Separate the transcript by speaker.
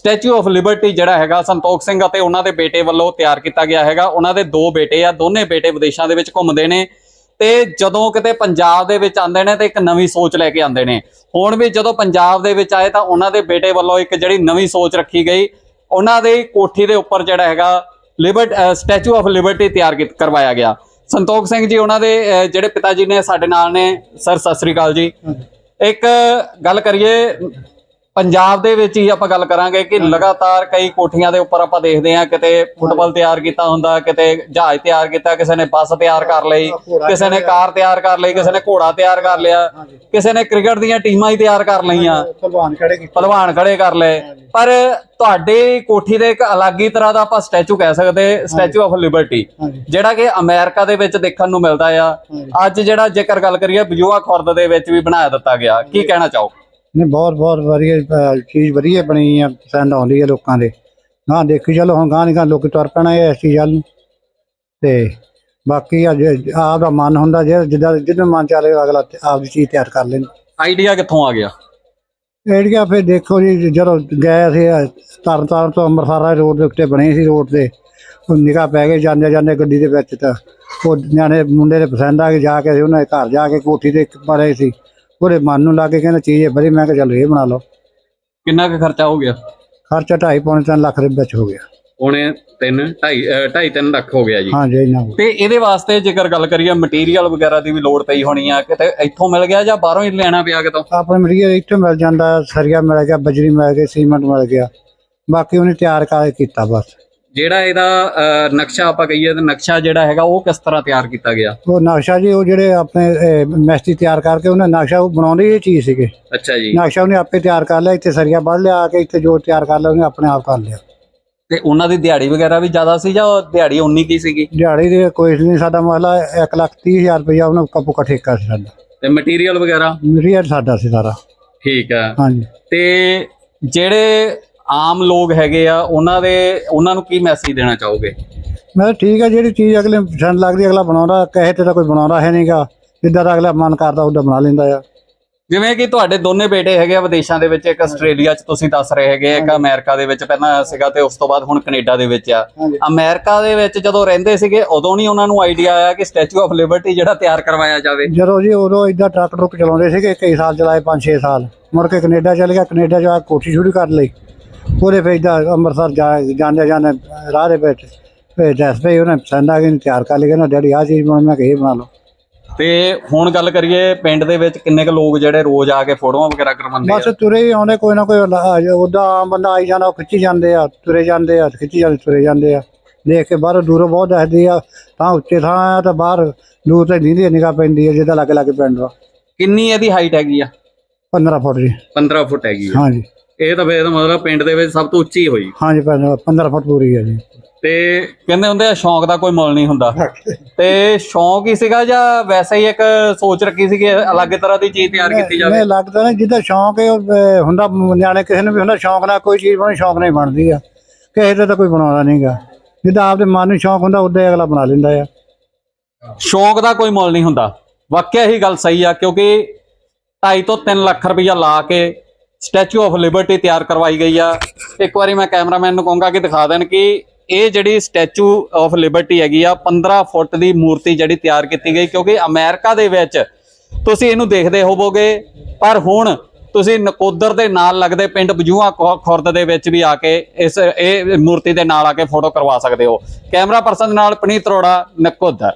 Speaker 1: Statue of Liberty ਜਿਹੜਾ ਹੈਗਾ ਸੰਤੋਖ ਸਿੰਘ ਅਤੇ ਉਹਨਾਂ ਦੇ ਬੇਟੇ ਵੱਲੋਂ ਤਿਆਰ ਕੀਤਾ ਗਿਆ ਹੈਗਾ। ਉਹਨਾਂ ਦੇ ਦੋ ਬੇਟੇ ਆ ਦੋਨੇ ਬੇਟੇ ਵਿਦੇਸ਼ਾਂ ਦੇ ਵਿੱਚ ਘੁੰਮਦੇ ਨੇ ਤੇ ਜਦੋਂ ਕਿਤੇ ਪੰਜਾਬ ਦੇ ਵਿੱਚ ਆਉਂਦੇ ਨੇ ਤੇ ਇੱਕ ਨਵੀਂ ਸੋਚ ਲੈ ਕੇ ਆਉਂਦੇ ਨੇ। ਹੁਣ ਵੀ ਜਦੋਂ ਪੰਜਾਬ ਦੇ ਵਿੱਚ ਆਏ ਤਾਂ ਉਹਨਾਂ ਦੇ ਬੇਟੇ ਵੱਲੋਂ ਇੱਕ ਜਿਹੜੀ ਨਵੀਂ ਸੋਚ ਰੱਖੀ ਗਈ। ਉਹਨਾਂ ਦੀ ਕੋਠੀ ਦੇ ਉੱਪਰ ਜਿਹੜਾ ਹੈਗਾ ਲਿਬਰਟ ਸਟੈਚੂ ਆਫ ਲਿਬਰਟੀ ਤਿਆਰ ਕਰਵਾਇਆ ਗਿਆ। ਸੰਤੋਖ ਸਿੰਘ ਜੀ ਉਹਨਾਂ ਦੇ ਜਿਹੜੇ ਪਿਤਾ ਜੀ ਨੇ ਸਾਡੇ ਨਾਲ ਨੇ ਸਰ ਸਤਿ ਸ੍ਰੀ ਅਕਾਲ ਜੀ। ਇੱਕ ਗੱਲ ਕਰੀਏ ਪੰਜਾਬ ਦੇ ਵਿੱਚ ਹੀ ਆਪਾਂ ਗੱਲ ਕਰਾਂਗੇ ਕਿ ਲਗਾਤਾਰ ਕਈ ਕੋਠੀਆਂ ਦੇ ਉੱਪਰ ਆਪਾਂ ਦੇਖਦੇ ਹਾਂ ਕਿਤੇ ਫੁੱਟਬਾਲ ਤਿਆਰ ਕੀਤਾ ਹੁੰਦਾ ਕਿਤੇ ਜਹਾਜ਼ ਤਿਆਰ ਕੀਤਾ ਕਿਸੇ ਨੇ ਬੱਸ ਤਿਆਰ ਕਰ ਲਈ ਕਿਸੇ ਨੇ ਕਾਰ ਤਿਆਰ ਕਰ ਲਈ ਕਿਸੇ ਨੇ ਘੋੜਾ ਤਿਆਰ ਕਰ ਲਿਆ ਕਿਸੇ ਨੇ ਕ੍ਰਿਕਟ ਦੀਆਂ ਟੀਮਾਂ ਹੀ ਤਿਆਰ ਕਰ ਲਈਆਂ
Speaker 2: ਭਲਵਾਨ ਖੜੇ ਕੀਤੇ।
Speaker 1: ਪਹਿਲਵਾਨ ਖੜੇ ਕਰ ਲਏ। ਪਰ ਤੁਹਾਡੀ ਕੋਠੀ ਦੇ ਇੱਕ ਅਲੱਗ ਹੀ ਤਰ੍ਹਾਂ ਦਾ ਆਪਾਂ ਸਟੈਚੂ ਕਹਿ ਸਕਦੇ ਸਟੈਚੂ ਆਫ ਲਿਬਰਟੀ ਜਿਹੜਾ ਕਿ ਅਮਰੀਕਾ ਦੇ ਵਿੱਚ ਦੇਖਣ ਨੂੰ ਮਿਲਦਾ ਆ। ਅੱਜ ਜਿਹੜਾ ਜੇਕਰ ਗੱਲ ਕਰੀਏ ਬਜੂਆ ਖੁਰਦ ਦੇ ਵਿੱਚ ਵੀ ਬਣਾ ਦਿੱਤਾ ਗਿਆ। ਕੀ ਕਹਿਣਾ ਚਾਹੋ?
Speaker 2: ਨਹੀਂ ਬਹੁਤ ਬਹੁਤ ਵਧੀਆ ਅਹ, ਚੀਜ਼ ਵਧੀਆ ਬਣੀ ਆ ਪਸੰਦ ਆਉਂਦੀ ਹੈ ਲੋਕਾਂ ਦੇ। ਹਾਂ ਦੇਖੀ ਚਲੋ ਹੁਣ ਗਾਂ ਨਹੀਂ ਗਾਂ ਲੋਕੀ ਤੁਰ ਪੈਣਾ ਹੈ ਇਸ ਚੀਜ਼ ਵੱਲ ਨੂੰ। ਤੇ ਬਾਕੀ ਅੱਜ ਆਪ ਦਾ ਮਨ ਹੁੰਦਾ ਜੇ ਜਿੱਦਾਂ ਜਿੱਦਾਂ ਮਨ ਚਾਲੇ ਅਗਲਾ ਆਪ ਦੀ ਚੀਜ਼ ਤਿਆਰ ਕਰ ਲੈਣ।
Speaker 1: ਆਈਡੀਆ ਕਿੱਥੋਂ ਆ ਗਿਆ?
Speaker 2: ਏੜੀਆ ਫਿਰ ਦੇਖੋ ਜੀ ਜਦੋਂ ਗਏ ਸੀ ਤਰਨ ਤਾਰਨ ਤੋਂ ਅੰਮ੍ਰਿਤਸਰ ਰੋਡ ਦੇ ਉੱਤੇ ਬਣੇ ਸੀ ਰੋਡ ਤੇ। ਉਹ ਨਿਗਾਹ ਪੈ ਗਈ ਜਾਂਦੇ ਜਾਂਦੇ ਗੱਡੀ ਦੇ ਵਿੱਚ ਤਾਂ ਉਹ ਨਿਆਣੇ ਮੁੰਡੇ ਦੇ ਪਸੰਦ ਆ ਕੇ ਜਾ ਕੇ ਅਸੀਂ ਉਹਨਾਂ ਦੇ ਘਰ ਜਾ ਕੇ ਕੋਠੀ ਤੇ ਬੜੇ ਸੀ। ਉਹਦੇ ਮਨ ਨੂੰ ਲੱਗ ਕੇ ਕਹਿੰਦਾ ਚੀਜ਼ ਇਹ ਬੜੀ ਮੈਂ ਕਿਹਾ ਚਲੋ ਇਹ ਬਣਾ ਲਓ।
Speaker 1: ਕਿੰਨਾ ਕੁ ਖਰਚਾ ਹੋ ਗਿਆ?
Speaker 2: ਖਰਚਾ ਢਾਈ ਪੌਣੇ ਤਿੰਨ ਲੱਖ ਦੇ ਵਿੱਚ ਹੋ ਗਿਆ।
Speaker 1: ਪੌਣੇ 3 2.5 2.5 3 ਲੱਖ ਹੋ ਗਿਆ ਜੀ।
Speaker 2: ਹਾਂ ਜੀ ਇੰਨਾ ਕੁ।
Speaker 1: ਤੇ ਇਹਦੇ ਵਾਸਤੇ ਜੇਕਰ ਗੱਲ ਕਰੀਏ ਮਟੀਰੀਅਲ ਵਗੈਰਾ ਦੀ ਵੀ ਲੋੜ ਪਈ ਹੋਣੀ ਆ ਕਿਤੇ ਇੱਥੋਂ ਮਿਲ ਗਿਆ ਜਾਂ ਬਾਹਰੋਂ ਹੀ ਲੈਣਾ ਪਿਆ ਕਿਤੋਂ?
Speaker 2: ਆਪਣੇ ਮਰੀਜ਼ ਇੱਥੇ ਮਿਲ ਜਾਂਦਾ ਸਰੀਆ ਮਿਲ ਗਿਆ ਬਜਰੀ ਮਿਲ ਗਈ ਸੀਮੈਂਟ ਮਿਲ ਗਿਆ। ਬਾਕੀ ਉਹਨੇ ਤਿਆਰ ਕਰ ਕੀਤਾ ਬਸ।
Speaker 1: ਜਿਹੜਾ ਇਹਦਾ ਅਹ, ਨਕਸ਼ਾ ਆਪਾਂ ਕਹੀਏ ਤਾਂ ਨਕਸ਼ਾ ਜਿਹੜਾ ਹੈਗਾ ਉਹ ਕਿਸ ਤਰ੍ਹਾਂ ਤਿਆਰ ਕੀਤਾ ਗਿਆ?
Speaker 2: ਉਹ ਨਕਸ਼ਾ ਜੀ ਉਹ ਜਿਹੜੇ ਆਪਣੇ ਮੈਸਤਰੀ ਤਿਆਰ ਕਰਕੇ ਉਹਨੇ ਨਕਸ਼ਾ ਉਹ ਬਣਾਉਂਦੇ ਇਹ ਚੀਜ਼ ਸੀਗੇ।
Speaker 1: ਅੱਛਾ ਜੀ।
Speaker 2: ਨਕਸ਼ਾ ਉਹਨੇ ਆਪੇ ਤਿਆਰ ਕਰ ਲਿਆ ਇੱਥੇ ਸਰੀਆ ਵੱਢ ਲਿਆ ਆ ਕੇ ਇੱਥੇ ਜੋ ਤਿਆਰ ਕਰ ਲਿਆ ਉਹਨੇ ਆਪਣੇ ਆਪ ਕਰ ਲਿਆ।
Speaker 1: ਤੇ ਉਹਨਾਂ ਦੀ ਦਿਹਾੜੀ ਵਗੈਰਾ ਵੀ ਜ਼ਿਆਦਾ ਸੀ ਜਾਂ ਉਹ ਦਿਹਾੜੀ ਉਨੀ ਕੀ ਸੀਗੀ?
Speaker 2: ਦਿਹਾੜੀ ਦੇ ਕੋਈ ਨਹੀਂ ਸਾਡਾ ਮਸਲਾ 1 ਲੱਖ ਤੀਹ ਹਜ਼ਾਰ ਰੁਪਇਆ ਉਹਨਾਂ ਕੱਪੂ ਕਾ ਠੇਕਾ ਸੀ ਸਾਡਾ।
Speaker 1: ਤੇ ਮਟੀਰੀਅਲ ਵਗੈਰਾ?
Speaker 2: ਮਰੀਜ਼ ਸਾਡਾ ਸੀ ਸਾਰਾ।
Speaker 1: ਠੀਕ ਹੈ
Speaker 2: ਹਾਂਜੀ।
Speaker 1: ਤੇ ਜਿਹੜੇ ਆਮ ਲੋਕ ਹੈਗੇ ਆ ਉਹਨਾਂ ਦੇ ਉਹਨਾਂ ਨੂੰ ਕੀ ਮੈਸੇਜ ਦੇਣਾ ਚਾਹੋਗੇ?
Speaker 2: ਮੈਂ ਠੀਕ ਹੈ ਜਿਹੜੀ ਚੀਜ਼ ਅਗਲੇ ਨੂੰ ਪਸੰਦ ਲੱਗਦੀ ਅਗਲਾ ਬਣਾਉਂਦਾ ਕਹੇ ਤੇ ਤਾਂ ਕੋਈ ਬਣਾਉਂਦਾ ਹੈ ਨਹੀਂਗਾ ਜਿੱਦਾਂ ਦਾ ਅਗਲਾ ਮਨ ਕਰਦਾ ਉਹਦਾ ਬਣਾ ਲੈਂਦਾ ਆ।
Speaker 1: ਜਿਵੇਂ ਕਿ ਤੁਹਾਡੇ ਦੋਨੇ ਬੇਟੇ ਹੈਗੇ ਆ ਵਿਦੇਸ਼ਾਂ ਦੇ ਵਿੱਚ ਇੱਕ ਆਸਟ੍ਰੇਲੀਆ 'ਚ ਤੁਸੀਂ ਦੱਸ ਰਹੇ ਹੈਗੇ ਇੱਕ ਅਮਰੀਕਾ ਦੇ ਵਿੱਚ ਪਹਿਲਾਂ ਸੀਗਾ ਤੇ ਉਸ ਤੋਂ ਬਾਅਦ ਹੁਣ ਕੈਨੇਡਾ ਦੇ ਵਿੱਚ ਆ। ਅਮਰੀਕਾ ਦੇ ਵਿੱਚ ਜਦੋਂ ਰਹਿੰਦੇ ਸੀਗੇ ਉਦੋਂ ਨਹੀਂ ਉਹਨਾਂ ਨੂੰ ਆਈਡੀਆ ਆਇਆ ਕਿ ਸਟੈਚੂ ਆਫ ਲਿਬਰਟੀ ਜਿਹੜਾ ਤਿਆਰ ਕਰਵਾਇਆ ਜਾਵੇ।
Speaker 2: ਜਦੋਂ ਜੀ ਉਦੋਂ ਇਦਾਂ ਟਰੱਕ ਟਰੁੱਕ ਚਲਾਉਂਦੇ ਸੀਗੇ ਕਈ ਸਾਲ ਚਲਾਏ 5-6 ਸਾਲ। ਮੁੜ ਕੇ ਕੈਨੇਡਾ ਚਲੇ ਗਿਆ ਕੈਨੇਡਾ ਜਾ ਕੇ ਕੋਠੀ ਸ਼ੁਰੂ ਕਰ ਲਈ। ਫਿਰ ਇਦਾਂ ਅੰਮ੍ਰਿਤਸਰ ਜਾਂਦੇ ਜਾਂਦੇ ਰਾਹ ਦੇ ਵਿੱਚ ਫਿਰ ਦੱਸ ਪਈ ਉਹਨੇ ਪਸੰਦ ਆ ਗਈ ਤਿਆਰ ਕਰ ਲਈ ਕਹਿੰਦਾ ਡੈਡੀ ਆਹ ਚੀਜ਼ ਬਣਾ ਮੈਂ ਕਿਹਾ ਇਹ ਬਣਾ ਲਓ।
Speaker 1: ਤੇ ਹੁਣ ਗੱਲ ਕਰੀਏ ਪਿੰਡ ਦੇ ਵਿੱਚ ਕਿੰਨੇ ਕੁ ਲੋਕ ਜਿਹੜੇ ਰੋਜ਼ ਆ ਕੇ ਫੋਟੋਆਂ ਵਗੈਰਾ ਕਰਵਾਉਂਦੇ
Speaker 2: ਬਸ
Speaker 1: ਆ?
Speaker 2: ਤੁਰੇ ਹੀ ਆਉਂਦੇ ਕੋਈ ਨਾ ਕੋਈ ਉਹਦਾ ਆਮ ਬੰਦਾ ਆਈ ਜਾਂਦਾ ਉਹ ਖਿੱਚੀ ਜਾਂਦੇ ਆ ਤੁਰੇ ਜਾਂਦੇ ਆ ਖਿੱਚੀ ਜਾਂਦੇ ਤੁਰੇ ਜਾਂਦੇ ਆ। ਦੇਖ ਕੇ ਬਾਹਰ ਦੂਰੋਂ ਬਹੁਤ ਦੱਸਦੀ ਆ ਤਾਂ ਉੱਚੇ ਥਾਂ ਆ ਤਾਂ ਬਾਹਰ ਦੂਰ ਤੇ ਨੀਂਦੀ ਨਿਗਾਹ ਪੈਂਦੀ ਆ ਜਿੱਦਾਂ ਲੱਗੇ ਲੱਗੇ ਪਿੰਡ ਦਾ
Speaker 1: ਕਿੰਨੀ ਇਹਦੀ ਹਾਈਟ ਹੈਗੀ ਆ?
Speaker 2: 15 ਫੁੱਟ ਜੀ।
Speaker 1: 15 ਫੁੱਟ ਹੈਗੀ ਆ।
Speaker 2: ਹਾਂਜੀ।
Speaker 1: ਇਹ ਤਾਂ ਫੇਰ ਮਤਲਬ ਪਿੰਡ ਦੇ ਵਿੱਚ ਸਭ ਤੋਂ ਉੱਚੀ ਹੋਈ।
Speaker 2: ਹਾਂਜੀ 15 ਫੁੱਟ ਪੂਰੀ ਆ ਜੀ।
Speaker 1: ਤੇ ਕਹਿੰਦੇ ਹੁੰਦੇ ਆ ਸ਼ੌਂਕ ਦਾ ਕੋਈ ਮੁੱਲ ਨਹੀਂ ਹੁੰਦਾ। ਤੇ ਸ਼ੌਂਕ ਹੀ ਸੀਗਾ ਜਾਂ ਵੈਸੇ ਹੀ ਇੱਕ ਸੋਚ ਰੱਖੀ ਸੀ ਕਿ ਅਲੱਗ ਤਰ੍ਹਾਂ ਦੀ ਚੀਜ਼ ਤਿਆਰ ਕੀਤੀ ਜਾਵੇ?
Speaker 2: ਨਹੀਂ ਲੱਗਦਾ ਨਾ ਜਿੱਦਾਂ ਸ਼ੌਂਕ ਹੈ ਉਹ, ਅਹ, ਹੁੰਦਾ ਨਿਆਣੇ ਕਿਸੇ ਨੂੰ ਵੀ ਹੁੰਦਾ ਸ਼ੌਂਕ ਨਾਲ ਕੋਈ ਚੀਜ਼ ਬਣਾਉਣੀ ਸ਼ੌਂਕ ਨਾਲ ਹੀ ਬਣਦੀ ਆ। ਕਿਸੇ ਦਾ ਤਾਂ ਕੋਈ ਬਣਾਉਂਦਾ ਨਹੀਂਗਾ ਜਿੱਦਾਂ ਆਪਦੇ ਮਨ ਨੂੰ ਸ਼ੌਂਕ ਹੁੰਦਾ ਉਦਾਂ ਹੀ ਅਗਲਾ ਬਣਾ ਲੈਂਦਾ ਆ।
Speaker 1: ਸ਼ੌਂਕ ਦਾ ਕੋਈ ਮੁੱਲ ਨਹੀਂ ਹੁੰਦਾ। ਵਾਕਿਆ ਹੀ ਗੱਲ ਸਹੀ ਆ ਕਿਉਂਕਿ 2.5 ਤੋਂ 3 ਲੱਖ ਰੁਪਈਆ ਲਾ ਕੇ ਸਟੈਚੂ ਆਫ ਲਿਬਰਟੀ ਤਿਆਰ ਕਰਵਾਈ ਗਈ ਆ। ਇੱਕ ਵਾਰੀ ਮੈਂ ਕੈਮਰਾਮੈਨ ਨੂੰ ਕਹੂੰਗਾ ਕਿ ਦਿਖਾ ਦੇਣ ਕਿ ਇਹ ਜਿਹੜੀ ਸਟੈਚੂ ਆਫ ਲਿਬਰਟੀ ਹੈਗੀ ਆ 15 ਫੁੱਟ ਦੀ ਮੂਰਤੀ ਜਿਹੜੀ ਤਿਆਰ ਕੀਤੀ ਗਈ, ਕਿਉਂਕਿ ਅਮਰੀਕਾ ਦੇ ਵਿੱਚ ਤੁਸੀਂ ਇਹਨੂੰ ਦੇਖਦੇ ਹੋਵੋਗੇ, ਪਰ ਹੁਣ ਤੁਸੀਂ ਨਕੋਦਰ ਦੇ ਨਾਲ ਲੱਗਦੇ ਪਿੰਡ ਬਜੂਆ ਖੁਰਦ ਦੇ ਵਿੱਚ ਵੀ ਆ ਕੇ ਇਸ, ਇਹ ਮੂਰਤੀ ਦੇ ਨਾਲ ਆ ਕੇ ਫੋਟੋ ਕਰਵਾ ਸਕਦੇ ਹੋ। ਕੈਮਰਾ ਪਰਸਨ ਨਾਲ, ਪਨੀਤ ਅਰੋੜਾ, ਨਕੋਦਰ।